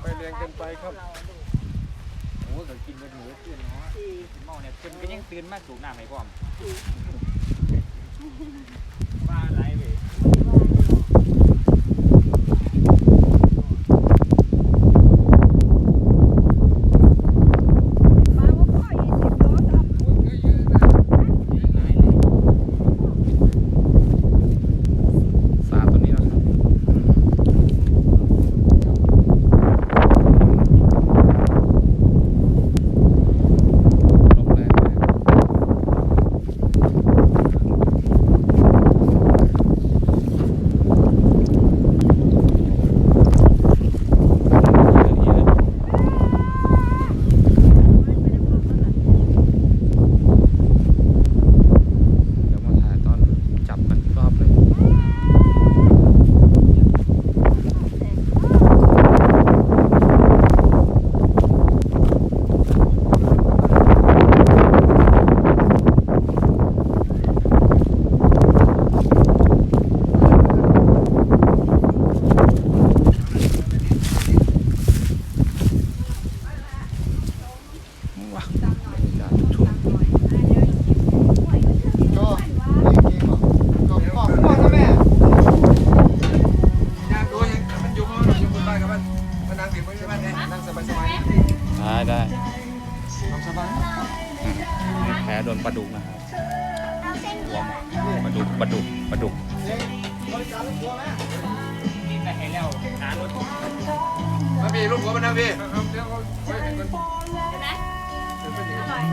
ไปเรียนกันไปครับ โอ้ก็กินกันอยู่ตื่นเนาะกินเมาเนี่ยตื่นก็ยังตื่นมาสูบน้ำให้พร้อมว่าอะไรเว้ย สาตัวนี้นะครับลมแรงนะเยอะๆเดี๋ยวมาถ่ายตอนจับมันอีกรอบหนึ่ง ว้าวบรรยากาศช่วงก็ก็พ่อพ่อนะแม่ยากด้วยมันอยู่ห้องอยู่บนบ้านกับมันมันนั่งกินมื้ที่บ้านเนี่ยนั่งสบายสบายได้ได้ทำสบายแพ้โดนปลาดุกนะครับหัวมปลาดุกปลาดุกปลาดุกกินไปให้แล้วหารถมาพี่ลูกหัวมันนะพี่เดี๋ยวเขาไว้เป็นคน ง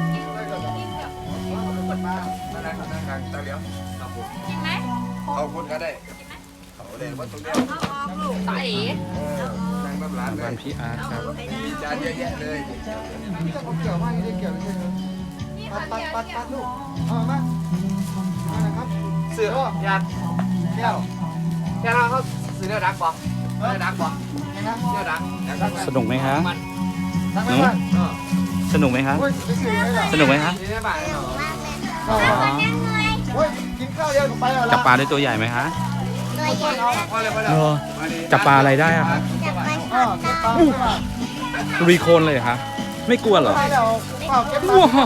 นั่งกลางตาเหลียวครับผมเอาคนก็ได้เอาเลยว่าตรงนี้ไต่เออนั่งน้ำร้านเลบ้ายนพี่อาร์ตครับ มีจานเยอะแยะเลยไม่ต้องผมเกี่ยวมากไม่ได้เกี่ยวไม่ใช่เหรอปัดปัดปัดปัดลูกเอามามานะครับเสือญาติแก้วญาติเขาซื้อเนื้อดักบ่เนื้อดักบ่ไงนะเนื้อดักดักสนุกไหมคะตั้งไว้บ้านเออ สนุกไหมคะโอ้ยไปซื้อไว้เหรอสนุกไหมคะนี่ได้บ่ายเนาะอ๋อโอ้ยกินข้าวเดียวไปแล้วจับละปลาได้ตัวใหญ่ไหมคะพอเลยพอเอแล้วอจับปลาอะไรได้อะคะอ๋อเก็บปลาไม่มารีโคนเลยเหรอคะไม่กลัวเหรอไม่เดี๋ยวเอาเก็บปลาว้